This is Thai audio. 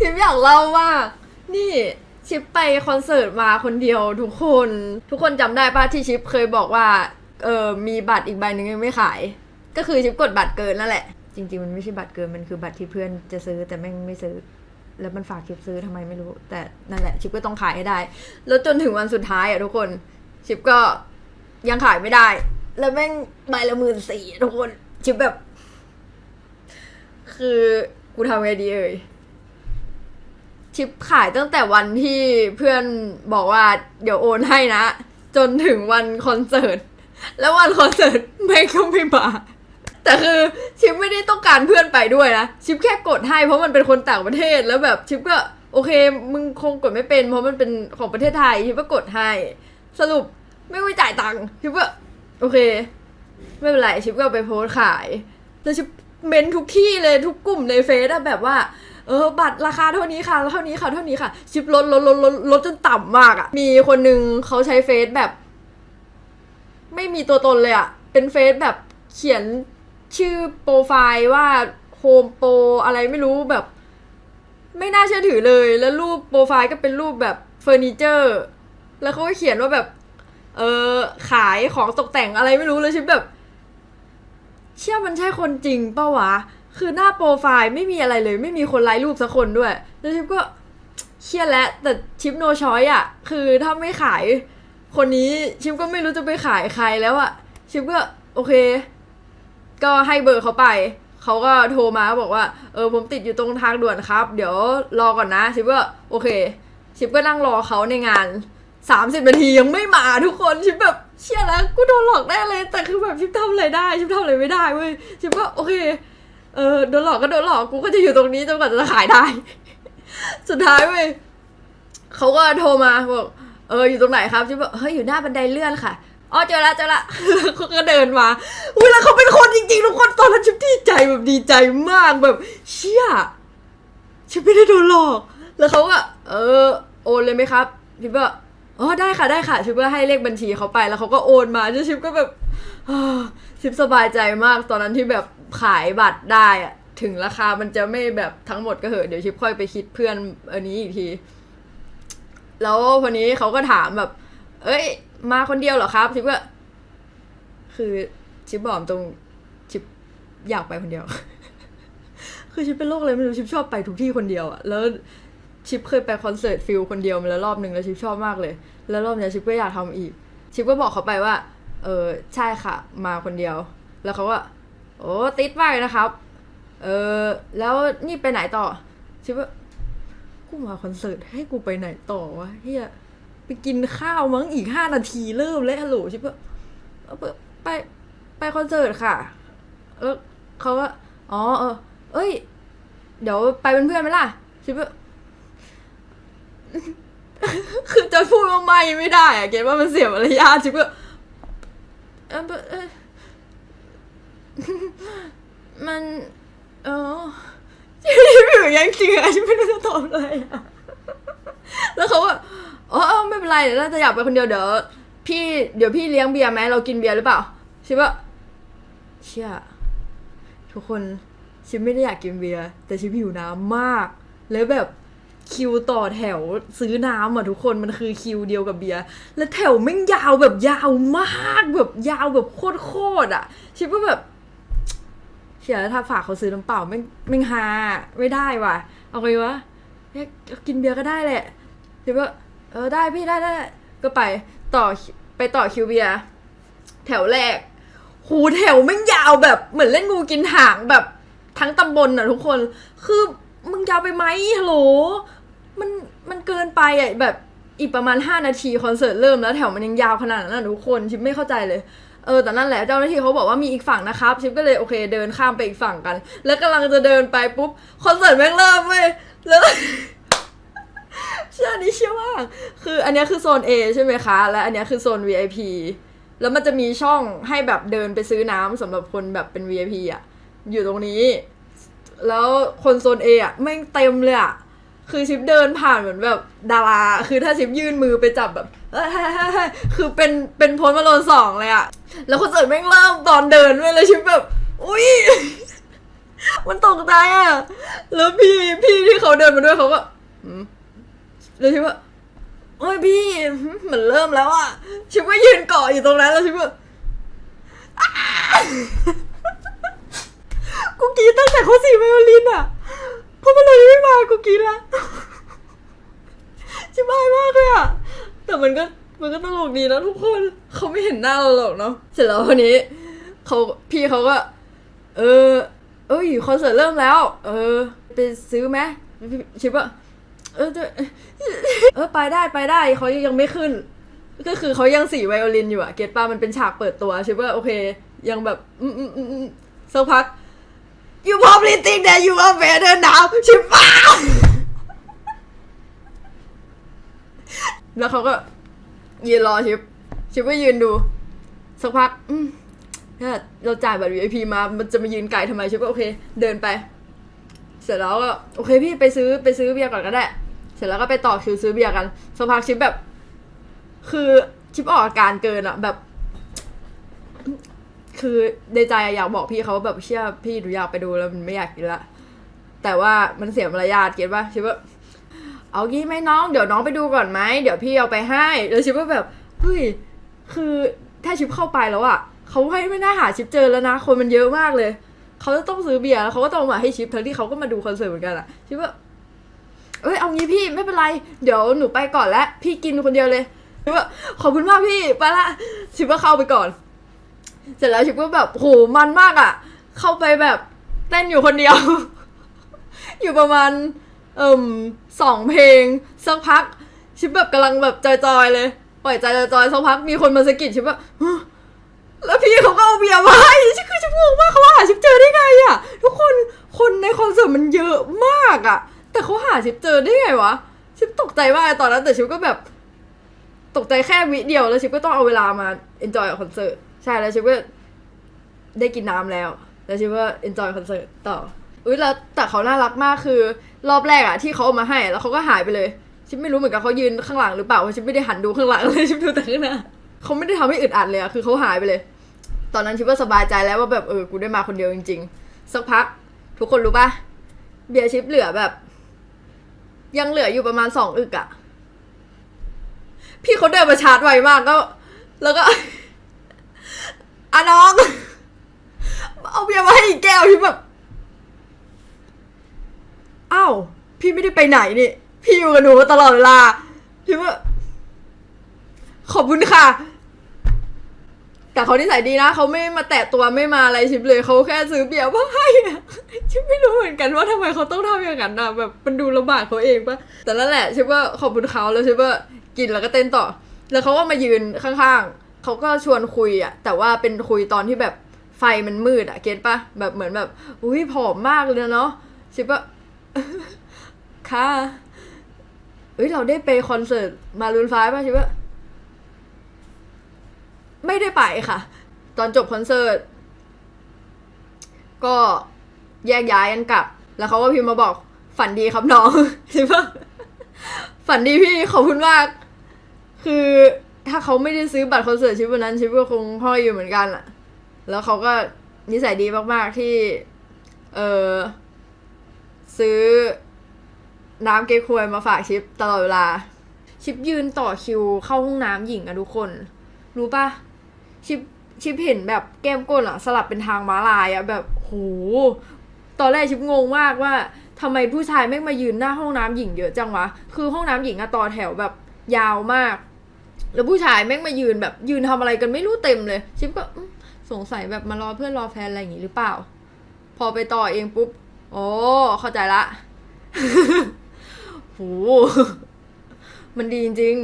ชิปอยากเล่าว่า นี่ชิปไปคอนเสิร์ตมาคนเดียวทุกคน ทุกคนจำได้ป่ะที่ชิปเคยบอกว่า เออมีบัตรอีกใบหนึ่งยังไม่ขาย ก็คือชิปกดบัตรเกินนั่นแหละ จริง ๆ มันไม่ใช่บัตรเกิน มันคือบัตรที่เพื่อนจะซื้อแต่แม่งไม่ซื้อ แล้วมันฝากชิปซื้อทำไมไม่รู้ แต่นั่นแหละชิปก็ต้องขายให้ได้ แล้วจนถึงวันสุดท้ายอะทุกคน ชิปก็ยังขายไม่ได้ แล้วแม่งใบละหมื่นสี่ทุกคน ชิปแบบ คือกูทำไงดีเอ่ย ชิปขายตั้งแต่วันที่เพื่อนบอกว่าเดี๋ยวโอนให้นะ จนถึงวันคอนเสิร์ต แล้ววันคอนเสิร์ตแม่ก็ไม่มาแต่คือชิปไม่ได้ต้องการเพื่อนไปด้วยนะ ชิปแค่กดให้เพราะมันเป็นคนต่างประเทศแล้วแบบชิปก็โอเค มึงคงกดไม่เป็นเพราะมันเป็นของประเทศไทยชิปก็กดให้ สรุปไม่ไปจ่ายตังค์ชิปก็โอเค ไม่เป็นไรชิปก็ไปโพสขายแล้วชิปเมนทุกที่เลยทุกกลุ่มในเฟซอะแบบว่า เออบัตรราคาเท่านี้ค่ะเท่านี้ค่ะเท่านี้ค่ะ ชิปลดลดลดลดลดจนต่ำมากอะมีคนหนึ่งเขาใช้เฟซแบบ ไม่มีตัวตนเลยอะเป็นเฟซแบบเขียนชื่อโปรไฟล์ว่าโฮมโปรอะไรไม่รู้แบบ ไม่น่าเชื่อถือเลย แล้วรูปโปรไฟล์ก็เป็นรูปแบบเฟอร์นิเจอร์ แล้วเขาก็เขียนว่าแบบ เออขายของตกแต่งอะไรไม่รู้เลยชิปแบบ เชื่อมันใช่คนจริงปะวะ คือหน้าโปรไฟล์ไม่มีอะไรเลย ไม่มีคนไลค์รูปสักคนด้วย แล้วชิปก็เครียดแล้วแต่ชิปโนชอยอะ คือถ้าไม่ขาย คนนี้ชิปก็ไม่รู้จะไปขายใครแล้วอะ ชิปก็โอเค ก็ให้เบอร์เขาไป เขาก็โทรมาบอกว่า เออผมติดอยู่ตรงทางด่วนครับ เดี๋ยวรอก่อนนะ ชิปก็โอเค ชิปก็นั่งรอเขาในงานสามสิบนาทียังไม่มาทุกคนชิปแบบเชี่ยแล้วกูโดนหลอกแน่เลย แต่คือแบบชิปทำอะไรได้ ชิปทำอะไรไม่ได้เว้ยชิปก็โอเค เออโดนหลอกก็โดนหลอกกูก็จะอยู่ตรงนี้จนกว่าจะขายได้ สุดท้ายเว้ยเขาก็โทรมาบอกเอออยู่ตรงไหนครับชิปบอกเฮ้ยอยู่หน้าบันไดเลื่อนค่ะอ๋อเจอละเจอละเขาก็เดินมาอุ้ยแล้วเขาเป็นคนจริงๆทุกคนตอนนั้นชิปดีใจแบบดีใจมากแบบ เชี่ยชิปไม่ได้โดนหลอก แล้วเขาก็เออโอนเลยไหมครับชิปก็ อ๋อได้ค่ะได้ค่ะ ชิปก็ให้เลขบัญชีเขาไปแล้วเขาก็โอนมาชิปก็แบบชิปสบายใจมากตอนนั้นที่แบบขายบัตรได้อะถึงราคามันจะไม่แบบทั้งหมดก็เหอะเดี๋ยวชิปค่อยไปคิดเพื่อนอันนี้อีกที แล้ววันนี้เขาก็ถามแบบ เอ้ย มาคนเดียวเหรอครับ ชิปก็คือชิปบอกตรงชิปอยากไปคนเดียว คือชิปเป็นโรคอะไรไม่รู้ชิปชอบไปทุกที่คนเดียวอะแล้ว ชิปเคยไปคอนเสิร์ตฟิลคนเดียวมาแล้วรอบหนึ่งแล้วชิปชอบมากเลย แล้วรอบเนี้ยชิปก็อยากทำอีก ชิปก็บอกเขาไปว่า เออใช่ค่ะ มาคนเดียว แล้วเขาก็โอ้ติดมากเลยนะครับ เออแล้วนี่ไปไหนต่อ ชิปว่ากูมาคอนเสิร์ตให้กูไปไหนต่อวะเฮียไปกินข้าวมั้งอีกห้านาทีเริ่มเลยฮัลโหลชิปว่าไปไปคอนเสิร์ตค่ะแล้วเขาก็อ๋อเออ เอ้ย เดี๋ยวไปเป็นเพื่อนไหมล่ะชิปว่า คือจะพูดว่าไม่ไม่ได้อะเกดว่ามันเสียมารยาทชิปก็เออเออมันเออชิปอยู่อยังจริงอะชิปไม่รู้จะตอบอะไรอะแล้วเขาก็อ๋อไม่เป็นไรเดี๋ยวถ้าจะอยากไปคนเดียวเดี๋ยวพี่เดี๋ยวพี่เลี้ยงเบียร์ไหมเรากินเบียร์หรือเปล่าชิปว่าเชี่ยทุกคนชิปไม่ได้อยากกินเบียร์แต่ชิปหิวน้ำมาก แล้วแบบ คิวต่อแถวซื้อน้ำอะทุกคนมันคือคิวเดียวกับเบียร์แล้วแถวแม่งยาวแบบยาวมากแบบยาวแบบโคตรโคตรอะชิปก็แบบเชียถ้าฝากเขาซื้อน้ำเปล่าแม่งแม่งฮาไม่ได้ว่ะ เอาไงวะเนี่ยกินเบียร์ก็ได้แหละชิปว่าเออได้พี่ได้ได้ได้ก็ไปต่อไปต่อคิวเบียร์แถวแรกหูแถวแม่งยาวแบบเหมือนเล่นงูกินหางแบบทั้งตำบลอะทุกคนคือมึงยาวไปไหมฮัลโหล มันเกินไปอะแบบอีกประมาณ 5 นาทีคอนเสิร์ตเริ่มแล้วแถวมันยังยาวขนาดนั้นนะทุกคนชิปไม่เข้าใจเลยเออแต่นั่นแหละเจ้าหน้าที่เขาบอกว่ามีอีกฝั่งนะครับ ชิปก็เลยโอเคเดินข้ามไปอีกฝั่งกัน แล้วกำลังจะเดินไปปุ๊บคอนเสิร์ตแม่งเริ่มเว้ยแล้วเชื่อนี้เชื่อมากคืออันนี้คือโซน A ใช่ไหมคะ และอันนี้คือโซน VIP แล้วมันจะมีช่องให้แบบเดินไปซื้อน้ำสำหรับคนแบบเป็น VIP อะ อยู่ตรงนี้ แล้วคนโซน A อะแม่งเต็มเลยอะ คือชิปเดินผ่านเหมือนแบบดารา คือถ้าชิปยื่นมือไปจับแบบคือเป็นเป็นพสต์มาโลนสองเลยอะแล้วคนเสิร์ตแม่งเริ่มตอนเดินเว้ยเลยชิปแบบ อุ้ยมันตกใจอะแล้วพี่พี่ที่เขาเดินมาด้วยเขาก็แล้วชิบว่าโอ้ยพี่เหมือนเริ่มแล้วอะชิบว่ายืนเกาะอยู่ตรงนั้นแล้วชิบว่ากูกรีตั้งแต่เขาสีไวโอลินอะ เขามาเลยไม่มากูกรีดละชิบหายมากเลยอะแต่มันก็มันก็ตลกดีนะทุกคนเขาไม่เห็นหน้าเราหรอกเนาะเสร็จแล้ววันนี้เขาพี่เขาก็ เออ เอ้ยคอนเสิร์ตเริ่มแล้ว เออ ไปซื้อไหมชิปว่าเออจะเออไปได้ไปได้เขายังไม่ขึ้น ก็คือเขายังสีไวโอลินอยู่อะเกตป้ามันเป็นฉากเปิดตัวชิปว่าโอเค ยังแบบ อืมอืมอืมอืมสักพัก you probably think that you are better now ชิปป้าแล้วเขาก็ยืนรอชิป ชิปก็ยืนดู สักพักถ้าเราจ่ายบัตร VIP มา มันจะมายืนไกลทำไมชิปก็โอเค เดินไป เสร็จแล้วก็โอเคพี่ไปซื้อไปซื้อเบียร์ก่อนก็ได้ เสร็จแล้วก็ไปต่อคิวซื้อเบียร์กัน สักพักชิปแบบ คือชิปออกอาการเกินอะแบบ คือในใจอยากบอกพี่เขาว่าแบบเชื่อพี่หนูอยากไปดูแล้วมันไม่อยากกินละ แต่ว่ามันเสียมารยาทเก็ตปะชิปว่าเอางี้ไหมน้องเดี๋ยวน้องไปดูก่อนไหมเดี๋ยวพี่เอาไปให้แล้วชิปก็แบบเฮ้ยคือถ้าชิปเข้าไปแล้วอะเขาให้ไม่น่าหาชิปเจอแล้วนะ คนมันเยอะมากเลยเขาจะต้องซื้อเบียร์แล้วเขาก็ต้องมาให้ชิปทั้งที่เขาก็มาดูคอนเสิร์ตเหมือนกันอะชิปว่าเอ้ยเอางี้พี่ไม่เป็นไร เดี๋ยวหนูไปก่อนแล้วพี่กินคนเดียวเลยชิปว่าขอบคุณมากพี่ไปละชิปก็เข้าไปก่อน เสร็จแล้วชิปก็แบบโหมันมากอะเข้าไปแบบเต้นอยู่คนเดียว อยู่ประมาณเอิ่มสองเพลงสักพัก ชิปแบบกำลังแบบจอยๆเลย ปล่อยใจจอยๆสักพักมีคนมาสะกิดชิปแบบแล้วพี่เขาก็เอาเบียร์มาให้ชิปคือชิปงงมากเขาหาชิปเจอได้ไงอะทุกคนคนในคอนเสิร์ตมันเยอะมากอะแต่เขาหาชิปเจอได้ไงวะ ชิปตกใจมากตอนนั้นแต่ชิปก็แบบ ตกใจแค่วิเดียวแล้วชิปก็ต้องเอาเวลามาเอนจอยกับคอนเสิร์ต ใช่แล้วชิปก็ได้กินน้ำแล้ว แล้วชิปก็เอนจอยคอนเสิร์ตต่ออุ้ยแล้วแต่เขาน่ารักมากคือ รอบแรกอะที่เขาเอามาให้แล้วเขาก็หายไปเลย ชิปไม่รู้เหมือนกันเขายืนข้างหลังหรือเปล่าเพราะชิปไม่ได้หันดูข้างหลังเลยชิปดูแต่ข้างหน้าเขาไม่ได้ทำให้อึดอัดเลยอะคือเขาหายไปเลย ตอนนั้นชิปว่าสบายใจแล้วว่าแบบเออกูได้มาคนเดียวจริง ๆ สักพัก ทุกคนรู้ปะเบียร์ชิปเหลือแบบ ยังเหลืออยู่ประมาณสองอึกอะพี่เขาเดินมาชาร์จไวมากก็ แล้วก็ อะน้อง เอาเบียร์มาให้อีกแก้วที่แบบอ้าวพี่ไม่ได้ไปไหนนี่ พี่อยู่กับหนูตลอดเวลาพี่ว่าขอบคุณค่ะ แต่เขานิสัยดีนะเขาไม่มาแตะตัวไม่มาอะไรชิปเลยเขาแค่ซื้อเบียร์มาให้อะชิปไม่รู้เหมือนกันว่าทำไมเขาต้องทำอย่างนั้นอะแบบมันดูลำบากเขาเองปะแต่นั่นแหละชิปว่าขอบคุณเขาแล้วชิปว่ากินแล้วก็เต้นต่อ แล้วเขาก็มายืนข้างๆ เขาก็ชวนคุยอะแต่ว่าเป็นคุยตอนที่แบบไฟมันมืดอะเก็ตปะแบบเหมือนแบบ อุ้ยผอมมากเลยเนาะชิปว่าค่ะเอ้ยเราได้ไปคอนเสิร์ตมารูนไฟป่ะชิปว่าไม่ได้ไปค่ะ ตอนจบคอนเสิร์ตก็แยกย้ายกันกลับ แล้วเขาก็พิมพ์มาบอกฝันดีครับน้องชิปว่าฝันดีพี่ขอบคุณมาก คือ ถ้าเขาไม่ได้ซื้อบัตรคอนเสิร์ตชิปวันนั้นชิปก็คงห้อยอยู่เหมือนกันอะแล้วเขาก็นิสัยดีมาก ๆ ที่ เออซื้อน้ำเก๊กฮวยมาฝากชิปตลอดเวลา ชิปยืนต่อคิวเข้าห้องน้ำหญิงอะทุกคน รู้ปะชิปชิปเห็นแบบแก้มก้นอะสลับเป็นทางม้าลายอะแบบโหตอนแรกชิปงงมากว่าทำไมผู้ชายแม่มายืนหน้าห้องน้ำหญิงเยอะจังวะ คือห้องน้ำหญิงอะต่อแถวแบบยาวมาก แล้วผู้ชายแม่งมายืนแบบยืนทำอะไรกันไม่รู้เต็มเลย ชิปก็สงสัยแบบมารอเพื่อนรอแฟนอะไรอย่างงี้หรือเปล่า พอไปต่อเองปุ๊บ โอ้เข้าใจละโหมันดีจริง